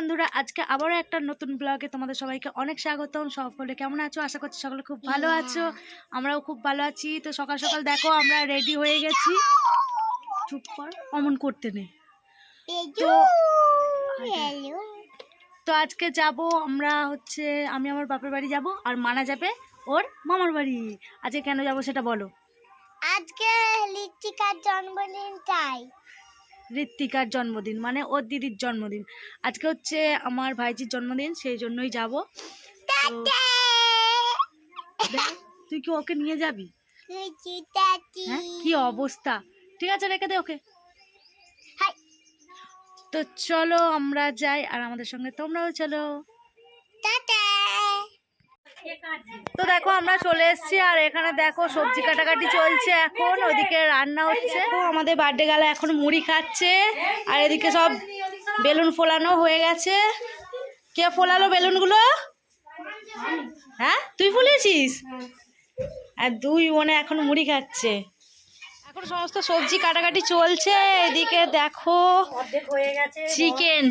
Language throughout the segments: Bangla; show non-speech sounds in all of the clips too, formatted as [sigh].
বন্ধুরা আজকে আবারও একটা নতুন ব্লগে তোমাদের সবাইকে অনেক স্বাগতম। সকলে কেমন আছো? আশা করছি সকলে খুব ভালো আছো। আমরাও খুব ভালো আছি। তো সকাল সকাল দেখো আমরা রেডি হয়ে গেছি। চুপ কর অমন করতে নেই তো আজকে যাব আমরা হচ্ছে আমি আমার বাপের বাড়ি যাব আর মানা যাবে ওর মামার বাড়ি। আজকে কেন যাব সেটা বলো। আজকে লিচিকার জন্মদিন তাই। ঋত্বিকার জন্মদিন মানে ওর দিদির জন্মদিন। আজকে হচ্ছে আমার ভাইজির জন্মদিন সেই জন্যই যাব। তুই কি ওকে নিয়ে যাবি? হ্যাঁ কি অবস্থা? ঠিক আছে রেখে দে ওকে। তো চলো আমরা যাই আর আমাদের সঙ্গে তোমরাও চলো। টাটা তো দেখো আমরা চলে এসেছি আর এখানে দেখো সবজি কাটাকাটি চলছে এখন ওদিকে রান্না হচ্ছে। আমাদের বার্থডে গেলে এখন মুড়ি খাচ্ছে আর এদিকে সব বেলুন ফোলানো হয়ে গেছে। কে ফোলালো বেলুনগুলো? হ্যাঁ তুই ফুলিয়েছিস? আর দুই বোনে এখন মুড়ি খাচ্ছে। এখন সমস্ত সবজি কাটাকাটি চলছে এদিকে দেখো চিকেন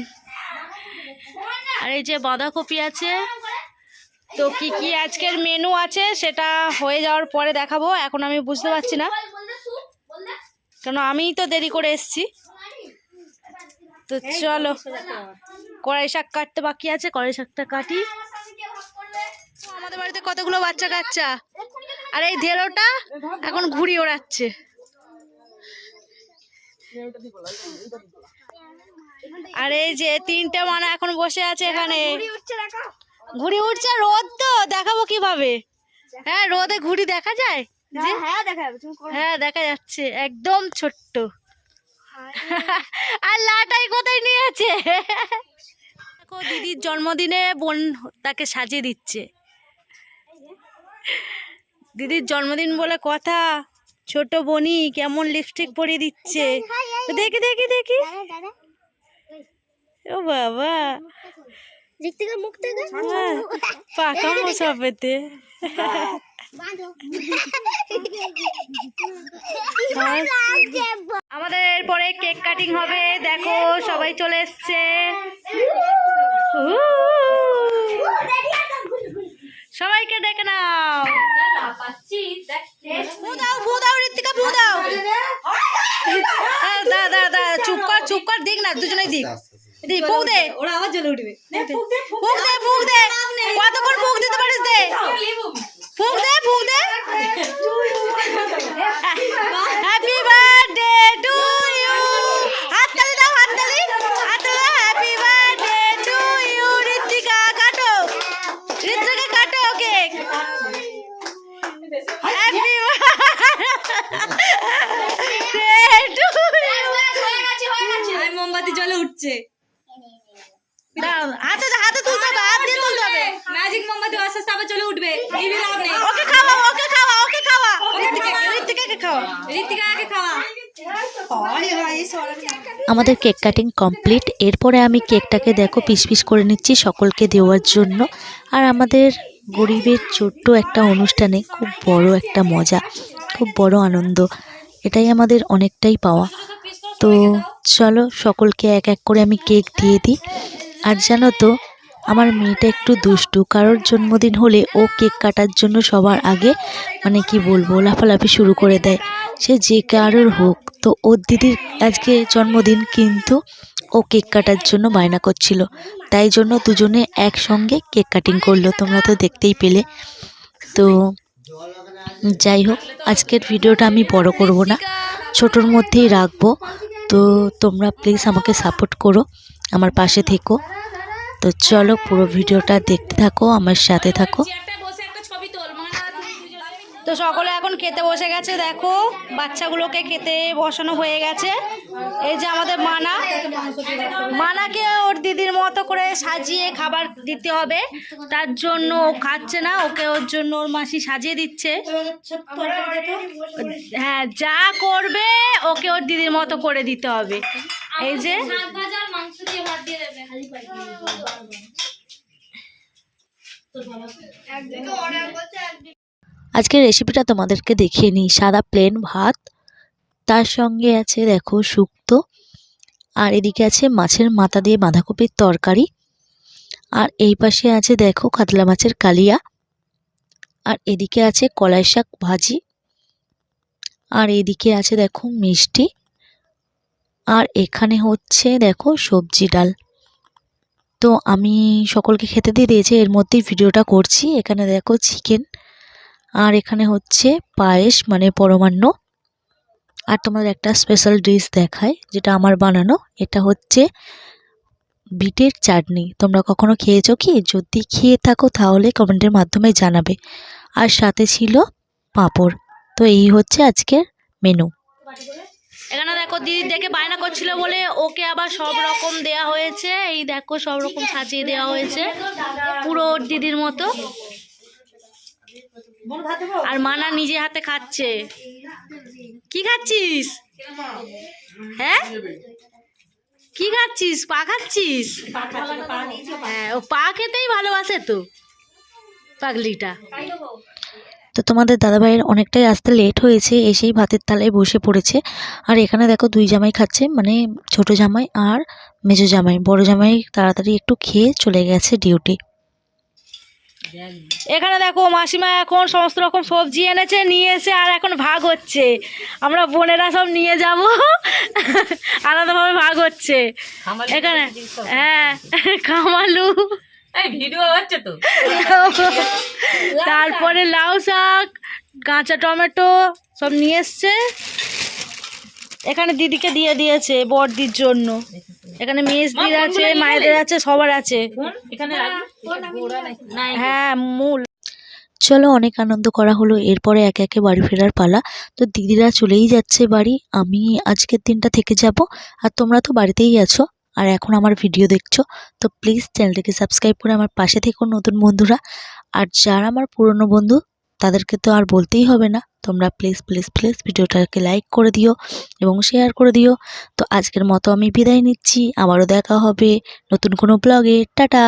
আর এই যে বাঁধাকপি আছে তো কি কি আজকের মেনু আছে সেটা হয়ে যাওয়ার পরে দেখাবো। এখন আমি বুঝতে পারছি না। কেন, আমিই তো দেরি করে এসছি। তো চলো, কড়াই শাক কাটতে বাকি আছে, কড়াই শাকটা কাটি। আমাদের বাড়িতে কতগুলো বাচ্চা কাচ্চা? আর এই ধেলোটা এখন ঘুড়ি ওড়াচ্ছে। আর এই যে তিনটে মানে এখন বসে আছে এখানে। ঘুড়ি উঠছে রোদ তো দেখাবো কীভাবে? হ্যাঁ রোদে ঘুড়ি দেখা যায়? হ্যাঁ দেখা হ্যাঁ দেখা যাচ্ছে একদম ছোট্ট। আর লাটাই কোথায় নিয়েছে? দিদির জন্মদিনে বোন তাকে সাজিয়ে দিচ্ছে। দিদির জন্মদিন বলে কথা ছোট বনি কেমন লিপস্টিক পরিয়ে দিচ্ছে। দেখি দেখি দেখি। ও বাবা। দিক থেকে মুখ থেকে হ্যাঁ, পাকা মশা পেতে। আমাদের এরপরে কেক কাটিং হবে। দেখো সবাই চলে এসছে। সবাইকে ডেকে নাও। হ্যাঁ, দা দা দা চুপ কর চুপ কর দিক না দুজনেই দিক দিক ফুক দে। ওরা আবার জ্বলে উঠবে ফুক দে ফুক দে কতক্ষণ ফুক দিতে পারিস দে ফুক দে ফুক দে হ্যাপি বার্থডে টু ইউ হাততালি দাও হাততালি হাততালি happy birthday to you Ritika কাটো ঋতিকা কাটো কেক হ্যাপি বার্থডে টু আর মোমবাতি জ্বলে উঠছে দাও হাতে হাতে তুলতে হবে হাত দিয়ে তুলতে হবে ম্যাজিক মোমবাতি আস্তে আস্তে আবার জ্বলে উঠবে নিবি লাভ নেই ওকে খাওয়া ওকে খাওয়া ওকে খাওয়া ঋতিকা খাওয়া। আমাদের কেক কাটিং কমপ্লিট। এরপরে আমি কেকটাকে দেখো পিস পিস করে নিচ্ছি সকলকে দেওয়ার জন্য। আর আমাদের গরিবের ছোট্ট একটা অনুষ্ঠানে খুব বড় একটা মজা খুব বড় আনন্দ। এটাই আমাদের অনেকটাই পাওয়া। তো চলো সকলকে এক এক করে আমি কেক দিয়ে দিই। আর জানো তো আমার মেয়েটা একটু দুষ্টু, কারোর জন্মদিন হলে ও কেক কাটার জন্য সবার আগে মানে কি বলব, লাফালাফি শুরু করে দেয়। সে যে কারোর হোক। তো ওর দিদির আজকে জন্মদিন, কিন্তু ও কেক কাটার জন্য বায়না করছিল। তাই জন্য দুজনে একসঙ্গে কেক কাটিং করল, তোমরা তো দেখতেই পেলে। তো যাই হোক, আজকের ভিডিওটা আমি বড় করব না। ছোটোর মধ্যেই রাখব। তো তোমরা প্লিজ আমাকে সাপোর্ট করো। আমার পাশে থেকো। তো চলো পুরো ভিডিওটা দেখতে থাকো, আমার সাথে থাকো। তো সকলে এখন খেতে বসে গেছে, দেখো, বাচ্চাগুলোকে খেতে বসানো হয়ে গেছে। এই যে আমাদের মানা। মানাকে ওর দিদির মতো করে সাজিয়ে খাবার দিতে হবে। তার জন্য ও খাচ্ছে না, ওকে ওর জন্য ওর মাসি সাজিয়ে দিচ্ছে। হ্যাঁ যা করবে, ওকে ওর দিদির মতো করে দিতে হবে। এই যে? মাংস দিয়ে ভাত দিয়ে দেবে আজকের রেসিপিটা তোমাদেরকে দেখিয়ে নিই। সাদা প্লেন ভাত তার সঙ্গে আছে দেখো শুক্তো আর এদিকে আছে মাছের মাথা দিয়ে বাঁধাকপির তরকারি আর এই পাশে আছে দেখো কাতলা মাছের কালিয়া আর এদিকে আছে কলাই শাক ভাজি আর এদিকে আছে দেখো মিষ্টি। আর এখানে হচ্ছে দেখো সবজি ডাল। তো আমি সকলকে খেতে দিয়ে দিয়েছি, এর মধ্যেই ভিডিওটা করছি। এখানে দেখো চিকেন আর এখানে হচ্ছে পায়েস মানে পরমান্ন। আর তোমাদের একটা স্পেশাল ডিশ দেখায় যেটা আমার বানানো। এটা হচ্ছে বিটের চাটনি। তোমরা কখনো খেয়েছো কি? যদি খেয়ে থাকো তাহলে কমেন্টের মাধ্যমে জানাবে। আর সাথে ছিল পাঁপড়। তো এই হচ্ছে আজকের মেনু এখানে দেখো দিদি দেখে বায়না করছিল বলে ওকে আবার সব রকম দেয়া হয়েছে। এই দেখো সব রকম সাজিয়ে দেওয়া হয়েছে। পুরো দিদির মতো। আর মানা নিজে হাতে খাচ্ছে। কি খাচ্ছিস? হ্যাঁ? কি খাচ্ছিস? পা খাচ্ছিস? হ্যাঁ ও পা খেতেই ভালোবাসে তো পাগলিটা। তো তোমাদের দাদাভাইয়ের অনেকটাই আসতে লেট হয়েছে এসেই ভাতের থালায় বসে পড়েছে। আর এখানে দেখো দুই জামাই খাচ্ছে মানে ছোট জামাই আর মেজো জামাই। বড় জামাই তাড়াতাড়ি একটু খেয়ে চলে গেছে ডিউটি এখানে দেখো মাসিমা এখন সমস্ত রকম সবজি এনেছে নিয়ে এসে আর এখন ভাগ হচ্ছে। আমরা বোনেরা সব নিয়ে যাব আলাদাভাবে ভাগ হচ্ছে। এখানে হ্যাঁ কামালু ভিডিও হচ্ছে তো। [laughs] তারপরে লাউ শাক কাঁচা টমেটো সব নিয়ে এসছে। এখানে দিদিকে দিয়ে দিয়েছে বড়দির জন্য। এখানে মেজদির আছে মায়েদের আছে সবার আছে। এখানে হ্যাঁ মূল। চলো অনেক আনন্দ করা হলো। এরপরে একে একে বাড়ি ফেরার পালা। তো দিদিরা চলেই যাচ্ছে বাড়ি। আমি আজকের দিনটা থেকে যাব। আর তোমরা তো বাড়িতেই আছো। আর এখন আমার ভিডিও দেখছ, তো প্লিজ চ্যানেলটিকে সাবস্ক্রাইব করে আমার পাশে থেকো নতুন বন্ধুরা। আর যারা আমার পুরনো বন্ধু, তাদেরকে তো আর বলতেই হবে না, তোমরা প্লিজ প্লিজ প্লিজ ভিডিওটাকে লাইক করে দিও এবং শেয়ার করে দিও। তো আজকের মতো আমি বিদায় নিচ্ছি, আবারও দেখা হবে নতুন কোনো ব্লগে টাটা!